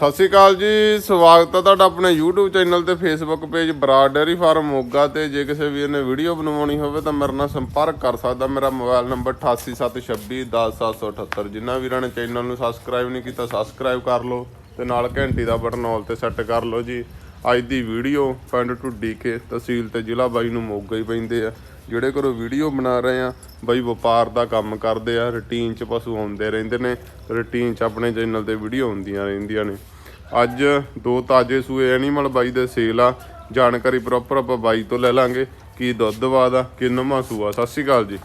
ਸਤਿ ਸ਼੍ਰੀ ਅਕਾਲ ਜੀ, ਸਵਾਗਤ ਹੈ ਤੁਹਾਡਾ ਆਪਣੇ YouTube ਚੈਨਲ ਤੇ Facebook page Brar dairy farm Moga ਤੇ। ਜੇ ਕਿਸੇ ਵੀਰ ਨੇ ਵੀਡੀਓ ਬਣਵਾਉਣੀ ਹੋਵੇ ਤਾਂ ਮੇਰੇ ਨਾਲ ਸੰਪਰਕ ਕਰ ਸਕਦਾ। ਮੇਰਾ ਮੋਬਾਈਲ ਨੰਬਰ 8876210778 ਜਿਨ੍ਹਾਂ ਵੀਰਾਂ ਨੇ ਚੈਨਲ ਨੂੰ ਸਬਸਕ੍ਰਾਈਬ ਨਹੀਂ ਕੀਤਾ ਸਬਸਕ੍ਰਾਈਬ ਕਰ ਲਓ ਤੇ ਨਾਲ ਘੰਟੀ ਦਾ ਬਟਨ ਆਲ ਤੇ ਸੈੱਟ ਕਰ ਲਓ ਜੀ। ਅੱਜ ਦੀ ਵੀਡੀਓ ਪਿੰਡ ਢੁੱਡੀ ਕੇ ਤਹਿਸੀਲ ਤੇ ਜ਼ਿਲ੍ਹਾ ਬਾਈ ਨੂੰ ਮੋਗਾ ਹੀ ਪੈਂਦੇ ਆ। ਜਿਹੜੇ ਘਰੋਂ ਵੀਡੀਓ ਬਣਾ ਰਹੇ ਆ ਬਈ ਵਪਾਰ ਦਾ ਕੰਮ ਕਰਦੇ ਆ ਰੁਟੀਨ 'ਚ ਪਸ਼ੂ ਆਉਂਦੇ ਰਹਿੰਦੇ ਨੇ ਰੁਟੀਨ 'ਚ ਆਪਣੇ ਚੈਨਲ ਤੇ ਵੀਡੀਓ ਹੁੰਦੀਆਂ ਰਹਿੰਦੀਆਂ ਨੇ। ਅੱਜ ਦੋ ਤਾਜੇ ਸੂਏ ਐਨੀਮਲ ਬਾਈ ਦੇ ਸੇਲ ਆ। ਜਾਣਕਾਰੀ ਪ੍ਰੋਪਰ ਆਪਾਂ ਬਾਈ ਤੋਂ ਲੈ ਲਾਂਗੇ। ਕੀ ਦੁੱਧ ਵਾਦ ਆ ਕਿੰਨਵਾਂ ਸੂਆ। ਸਤਿ ਸ਼੍ਰੀ ਅਕਾਲ ਜੀ।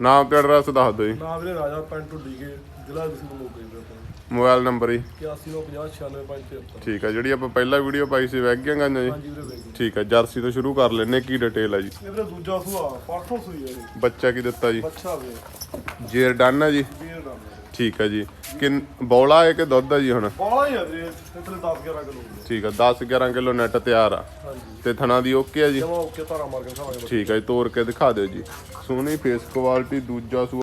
ਨਾਮ ਤੇ ਐਡਰੈਸ ਦੱਸ ਦਿਓ ਜੀ। ਨਾਮ ਵੀਰੇ ਰਾਜਾ ਪਿੰਡ ਢੁੱਡੀ ਕੇ ਜ਼ਿਲ੍ਹਾ ਦਸੂਰ ਮੋਗੇ ਆਪਣਾ ਮੋਬਾਈਲ ਨੰਬਰ ਜੀ। 8150966573 ਠੀਕ ਆ ਜਿਹੜੀ ਆਪਾਂ ਪਹਿਲਾਂ ਵੀਡੀਓ ਪਾਈ ਸੀ ਵੈਗ ਗਿਆ ਗਾਂ ਜੀ? ਹਾਂਜੀ ਵੀਰੇ ਵੇਖ ਠੀਕ ਆ ਜਰਸੀ ਤੋਂ ਸ਼ੁਰੂ ਕਰ ਲੈਨੇ ਕੀ ਡਿਟੇਲ ਆ ਜੀ? ਇਹ ਵੀਰੇ ਦੂਜਾ ਸੁਆ ਪਰਸੋਂ ਸੂਈ ਹੈ ਇਹ ਬੱਚਾ ਕੀ ਦਿੱਤਾ ਜੀ? ਬੱਚਾ ਵੀਰੇ ਜੇਰ ਡਨ ਆ ਜੀ? ਵੀਰ ਦਾ ਠੀਕ ਆ ਜੀ। ਕਿੰਨ ਬੌਲਾ ਹੈ ਕਿ ਦੁੱਧ ਆ ਜੀ ਹੁਣ? ਬਾਲਾ ਹੀ ਆ ਵੀਰੇ ਇਤਨੇ 10 11 ਕਿਲੋ ਠੀਕ ਆ 10 11 ਕਿਲੋ ਨੈਟ ਤਿਆਰ ਆ। ਹਾਂਜੀ। ਤੇ ਥਣਾ ਦੀ ਓਕੇ ਆ ਜੀ? ਜਮਾ ਓਕੇ ਧਾਰਾ ਮਾਰ ਕੇ ਖਾਵਾਂਗੇ ਠੀਕ ਆ ਜੀ ਤੋੜ ਕੇ ਦਿਖਾ ਦਿਓ ਜੀ। ਸੋਹਣੀ ਫੇਸ ਕੁਆਲਿਟੀ ਦੂਜਾ ਸੂਆ।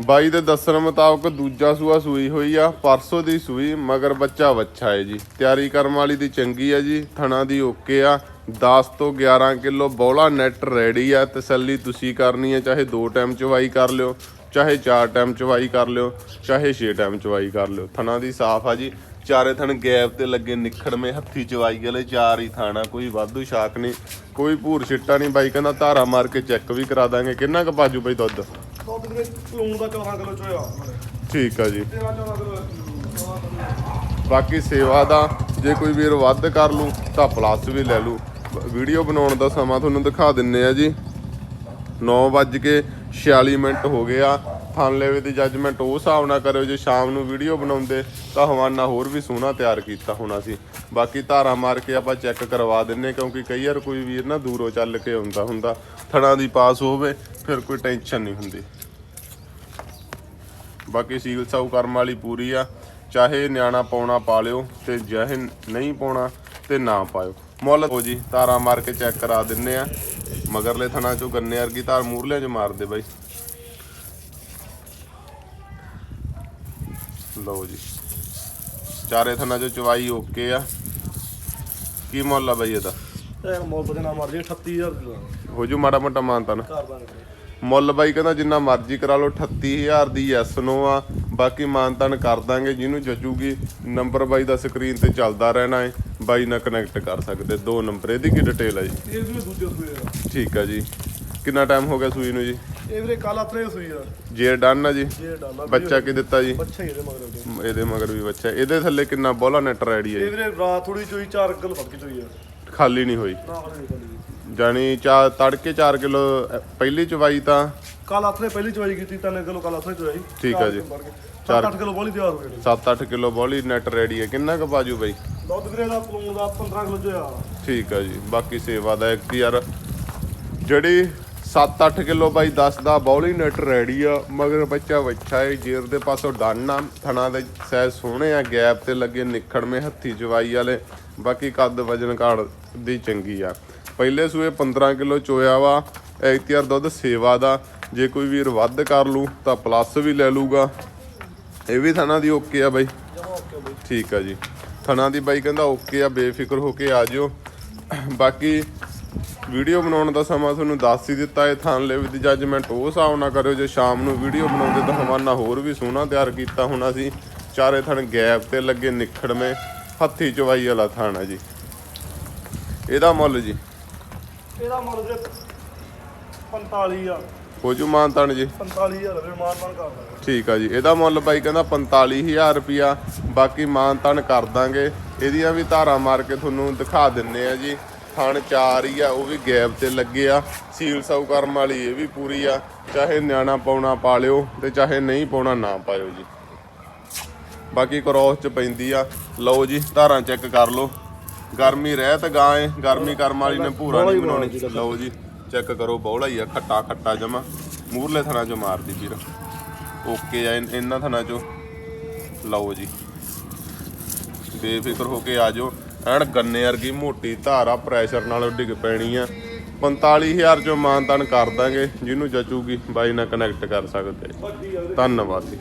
ਬਾਈ ਦੇ ਦੱਸਣ ਮੁਤਾਬਕ ਦੂਜਾ ਸੂਆ ਸੂਈ ਹੋਈ ਆ, ਪਰਸੋਂ ਦੀ ਸੂਈ, ਮਗਰ ਬੱਚਾ ਵੱਛਾ ਹੈ ਜੀ। ਤਿਆਰੀ ਕਰਮ ਵਾਲੀ ਦੀ ਚੰਗੀ ਆ ਜੀ, ਥਣਾ ਦੀ ਓਕੇ ਆ। 10 ਤੋਂ 11 ਕਿਲੋ ਬੌਲਾ ਨੈਟ ਰੈਡੀ ਆ, ਤਸੱਲੀ ਤੁਸੀਂ ਕਰਨੀ ਹੈ ਚਾਹੇ ਦੋ ਟਾਈਮ ਚਵਾਈ ਕਰ ਲਿਓ, ਚਾਹੇ ਚਾਰ ਟਾਈਮ ਚਵਾਈ ਕਰ ਲਿਓ, ਚਾਹੇ ਛੇ ਟਾਈਮ ਚਵਾਈ ਕਰ ਲਿਓ। ਥਣਾ ਦੀ ਸਾਫ਼ ਆ ਜੀ। ਚਾਰੇ ਥਣ ਗੈਪ ਤੇ ਲੱਗੇ ਨਿਖੜਵੇਂ ਹੱਥੀ ਚਵਾਈ ਵਾਲੇ, ਚਾਰ ਹੀ ਥਾਣਾ, ਕੋਈ ਵਾਧੂ ਸ਼ਾਕ ਨਹੀਂ, ਕੋਈ ਭੂਰ ਛਿੱਟਾ ਨਹੀਂ। ਬਾਈ ਕਹਿੰਦਾ ਧਾਰਾ ਮਾਰ ਕੇ ਚੈੱਕ ਵੀ ਕਰਾ ਦਾਂਗੇ। ਕਿੰਨਾ ਕੁ ਪਾਜੂ ਬਈ ਦੁੱਧ? ਦੁੱਧ ਵੀਰੇ ਲੂਣ ਦਾ 14 ਕਿਲੋ ਚੋਇਆ ਠੀਕ ਆ ਜੀ। 13 14 ਕਿਲੋ ਬਾਕੀ ਸੇਵਾ ਦਾ ਜੇ ਕੋਈ ਵੀਰ ਵੱਧ ਕਰ ਲੂ ਤਾਂ ਪਲੱਸ ਵੀ ਲੈ ਲੂ। ਵੀਡੀਓ ਬਣਾਉਣ ਦਾ ਸਮਾਂ ਤੁਹਾਨੂੰ ਦਿਖਾ ਦਿੰਨੇ ਆ ਜੀ। 9:46 ਮਿੰਟ ਹੋ ਗਏ ਆ। ਥਾਨ ਦੀ ਜੱਜਮੈਂਟ ਉਹ ਹਿਸਾਬ ਨਾਲ ਕਰਿਓ, ਜੇ ਸ਼ਾਮ ਨੂੰ ਵੀਡੀਓ ਬਣਾਉਂਦੇ, ਤਾਂ ਹਵਾਨਾ ਹੋਰ ਵੀ ਸੋਹਣਾ ਤਿਆਰ ਕੀਤਾ ਹੋਣਾ ਸੀ। ਬਾਕੀ ਧਾਰਾ ਮਾਰ ਕੇ ਆਪਾਂ ਚੈੱਕ ਕਰਵਾ ਦਿੰਨੇ ਕਿਉਂਕਿ ਕਈ ਵਾਰ ਕੋਈ ਵੀਰ ਨਾ ਦੂਰੋਂ ਚੱਲ ਕੇ ਆਉਂਦਾ ਹੁੰਦਾ। ਥਣਾ ਦੀ ਪਾਸ ਹੋਵੇ, ਫਿਰ ਕੋਈ ਟੈਨਸ਼ਨ ਨਹੀਂ ਹੁੰਦੀ। ਬਾਕੀ ਸੀਲ ਸਾਊ ਕਰਮ ਵਾਲੀ ਪੂਰੀ ਆ। ਚਾਹੇ ਨਿਆਣਾ ਪਾਉਣਾ ਪਾ ਲਿਓ, ਤੇ ਚਾਹੇ ਨਹੀਂ ਪਾਉਣਾ, ਤੇ ਨਾ ਪਾਇਓ। ਮੁੱਲ ਹੋ ਜੀ ਤਾਰਾਂ ਮਾਰ ਕੇ ਚੈੱਕ ਕਰਾ ਦਿੰਨੇ ਆ ਮਗਰਲੇ ਥਣਾ ਚੋਂ ਗੰਨੇ ਵਰਗੀ ਤਾਰ ਮੂਰਲੇ ਚ ਮਾਰਦੇ ਬਾਈ। ਲਓ ਜੀ। ਚਾਰੇ ਥਣਾ ਚੋਂ ਚਵਾਈ ਓਕੇ ਆ। ਕੀ ਮੁੱਲ ਆ ਬਾਈ ਇਹਦਾ? ਇਹ ਮੌਲ ਮਾਰ ਜੀ 38000 ਕਿਲੋ ਹੋ ਜੂ ਮਾੜਾ ਮੋਟਾ ਮਾਨਤਾ ਨਾ। ਮੁੱਲ ਬਾਈ ਕਹਿੰਦਾ ਜਿੰਨਾ ਮਰਜ਼ੀ ਕਰਾ ਲਓ 38000 ਦੀ ਐਸ ਨੋ ਆ। ਬਾਕੀ ਮਾਨਤਨ ਕਰ ਦਾਂਗੇ ਜਿਹਨੂੰ ਜਚੂਗੀ ਨੰਬਰ ਬਾਈ ਦਾ ਸਕਰੀਨ ਤੇ ਚੱਲਦਾ ਰਹਿਣਾ ਹੈ ਬਾਈ ਨਾਲ ਕਨੈਕਟ ਕਰ ਸਕਦੇ ਦੋ ਨੰਬਰ ਇਹਦੀ ਕੀ ਡਿਟੇਲ ਹੈ ਜੀ? ਇਹ ਦੂਜੇ ਸੂਏ ਆ। ਠੀਕ ਆ ਜੀ। ਕਿੰਨਾ ਟਾਈਮ ਹੋ ਗਿਆ ਸੂਈ ਨੂੰ ਜੀ? ਇਹ ਵੀਰੇ ਕੱਲ ਆਪਣੇ ਸੂਈ ਆ। ਜੇਰ ਡਨ ਆ ਜੀ। ਜੇ ਡਾਲਾ ਬੱਚਾ ਕੀ ਦਿੱਤਾ ਜੀ? ਬੱਚਾ ਹੀ ਇਹਦੇ ਮਗਰ ਉਹਦੇ। ਇਹਦੇ ਮਗਰ ਵੀ ਬੱਚਾ। ਇਹਦੇ ਥੱਲੇ ਕਿੰਨਾ ਬੋਲਾ ਨੈਟ ਰੈਡੀ ਹੈ ਇਹ ਜੀ। ਵੀਰੇ ਰਾਤ ਥੋੜੀ ਚੋਈ 4 ਕਿਲੋ ਫੜ ਕੇ ਚੋਈ ਆ। ਖਾਲੀ ਨਹੀਂ ਹੋਈ। ਨਾ ਜਾਣੀ ਚਾ ਤੜਕੇ 4 ਕਿਲੋ ਪਹਿਲੀ ਚਵਾਈ ਤਾਂ ਕੱਲ ਆਥਰੇ ਪਹਿਲੀ ਚਵਾਈ ਕੀਤੀ 3 ਕਿਲੋ ਕੱਲ ਆਥਰੇ ਚਵਾਈ। ਠੀਕ ਆ ਜੀ। 4 8 ਕਿਲੋ ਬੋਲੀ ਤਿਆਰ ਹੋ ਗਈ 7-8 ਕਿਲੋ ਬੋਲੀ ਨੈਟ ਰੈਡੀ ਹੈ ਕਿੰਨਾ ਕੁ ਬਾਜੂ ਬਾਈ? ਦੁੱਧ ਵੀਰੇ ਦਾ ਪਲੂਣ ਦਾ 15 ਕਿਲੋ ਚੋਇਆ ਠੀਕ ਆ ਜੀ। ਬਾਕੀ ਸੇਵਾ ਦਾ ਇੱਕ ਯਾਰ ਜਿਹੜੀ 7-8 ਕਿਲੋ ਬਾਈ ਦੱਸਦਾ ਬੌਲੀ ਨਟ ਰੈਡੀ ਆ, ਮਗਰ ਬੱਚਾ ਬੱਚਾ ਏ ਜੇਰ ਦੇ ਪਾਸੋਂ ਡਾਨਾ ਥਣਾ ਦੇ ਸਾਈਜ਼ ਸੋਹਣੇ ਆ, ਗੈਪ ਤੇ ਲੱਗੇ ਨਿਖੜਵੇਂ ਹੱਥੀ ਜਵਾਈ ਵਾਲੇ, ਬਾਕੀ ਕੱਦ ਵਜਨ ਕਾੜ ਦੀ ਚੰਗੀ ਆ। ਪਹਿਲੇ ਸੂਏ 15 ਕਿਲੋ ਚੋਇਆ ਵਾ ਐਕਤੀਆਰ ਦੁੱਧ ਸੇਵਾ ਦਾ, ਜੇ ਕੋਈ ਵੀਰ ਵੱਧ ਕਰ ਲੂ, ਤਾਂ ਪਲੱਸ ਵੀ ਲੈ ਲੂਗਾ। ਇਹ ਵੀ ਥਣਾ ਦੀ ਓਕੇ ਆ ਬਾਈ। ਠੀਕ ਆ ਜੀ। ਥਣਾ ਦੀ ਬਾਈ ਕਹਿੰਦਾ ਓਕੇ ਆ, ਬੇਫਿਕਰ ਹੋ ਕੇ ਆ ਜਿਓ। ਬਾਕੀ ਵੀਡੀਓ ਬਣਾਉਣ ਦਾ ਸਮਾਂ ਤੁਹਾਨੂੰ ਦੱਸ ਹੀ ਦਿੱਤਾ ਹੈ। ਥਾਨ ਲੈਵ ਦੀ ਜੱਜਮੈਂਟ ਉਹ ਹਿਸਾਬ ਨਾਲ ਕਰਿਓ ਜੇ ਸ਼ਾਮ ਨੂੰ ਵੀਡੀਓ ਬਣਾਉਂਦੇ ਤਾਂ ਹਵਾਨਾ ਹੋਰ ਵੀ ਸੋਹਣਾ ਤਿਆਰ ਕੀਤਾ ਹੋਣਾ ਸੀ। ਚਾਰੇ ਥਣ ਗੈਪ ਤੇ ਲੱਗੇ ਨਿਖੜਵੇਂ ਹੱਥੀ ਚਵਾਈ ਵਾਲਾ ਥਾਨ ਆ ਜੀ। ਇਹਦਾ ਮੁੱਲ ਜੀ? ਇਹਦਾ ਮੁੱਲ ਵੀਰੇ 45 ਆ। ਹੋ ਜੂ ਮਾਨਤਾਨ ਜੀ। 45000 ਰੁਪਏ ਮਾਰ ਮਾਰ ਕਰਦਾ ਠੀਕ ਆ ਜੀ। ਇਹਦਾ ਮੁੱਲ ਬਾਈ ਕਹਿੰਦਾ 45000 ਰੁਪਿਆ ਬਾਕੀ ਮਾਨਤਾਨ ਕਰ ਦਾਂਗੇ। ਇਹਦੀਆਂ ਵੀ ਧਾਰਾਂ ਮਾਰ ਕੇ ਤੁਹਾਨੂੰ ਦਿਖਾ ਦਿੰਨੇ ਆ ਜੀ। ਥਣ ਚਾਰ ਹੀ ਆ ਉਹ ਵੀ ਗੈਪ ਤੇ ਲੱਗੇ ਆ। ਸੀਲ ਸਾਊ ਕਰਮ ਵਾਲੀ ਇਹ ਵੀ ਪੂਰੀ ਆ। ਚਾਹੇ ਨਿਆਣਾ ਪਾਉਣਾ ਪਾ ਲਿਓ ਤੇ ਚਾਹੇ ਨਹੀਂ ਪਾਉਣਾ ਨਾ ਪਾਇਓ ਜੀ। ਬਾਕੀ ਕ੍ਰੋਸ ਚ ਪੈਂਦੀ ਆ। ਲਓ ਜੀ ਧਾਰਾਂ ਚੈੱਕ ਕਰ ਲਓ। ਗਰਮੀ ਰਹਿਤ ਗਾਂ ਏ ਗਰਮੀ ਕਰਮ ਵਾਲੀ ਨੇ ਭੂਰਾ ਨਹੀਂ ਬਣਾਉਣੀ ਲਓ ਜੀ ਚੈੱਕ ਕਰੋ ਬੌਲਾ ਹੀ ਆ ਖੱਟਾ ਖੱਟਾ ਜਮਾ। ਮੂਰਲੇ ਥਣਾ ਚੋਂ ਮਾਰਦੀ ਵੀਰ। ਓਕੇ ਆ ਇਹਨਾਂ ਥਣਾ ਚੋਂ। ਲਓ ਜੀ। ਬੇਫਿਕਰ ਹੋ ਕੇ ਆ ਜਾਓ। ਐਨ ਗੰਨੇ ਵਰਗੀ ਮੋਟੀ ਧਾਰਾ ਪ੍ਰੈਸ਼ਰ ਨਾਲ ਡਿੱਗ ਪੈਣੀ ਆ। 45000 ਚੋਂ ਮਾਨਤਨ ਕਰ ਦਾਂਗੇ, ਜਿਹਨੂੰ ਜਚੂਗੀ ਬਾਈ ਨਾਲ ਕਨੈਕਟ ਕਰ ਸਕਦੇ। ਧੰਨਵਾਦ ਜੀ।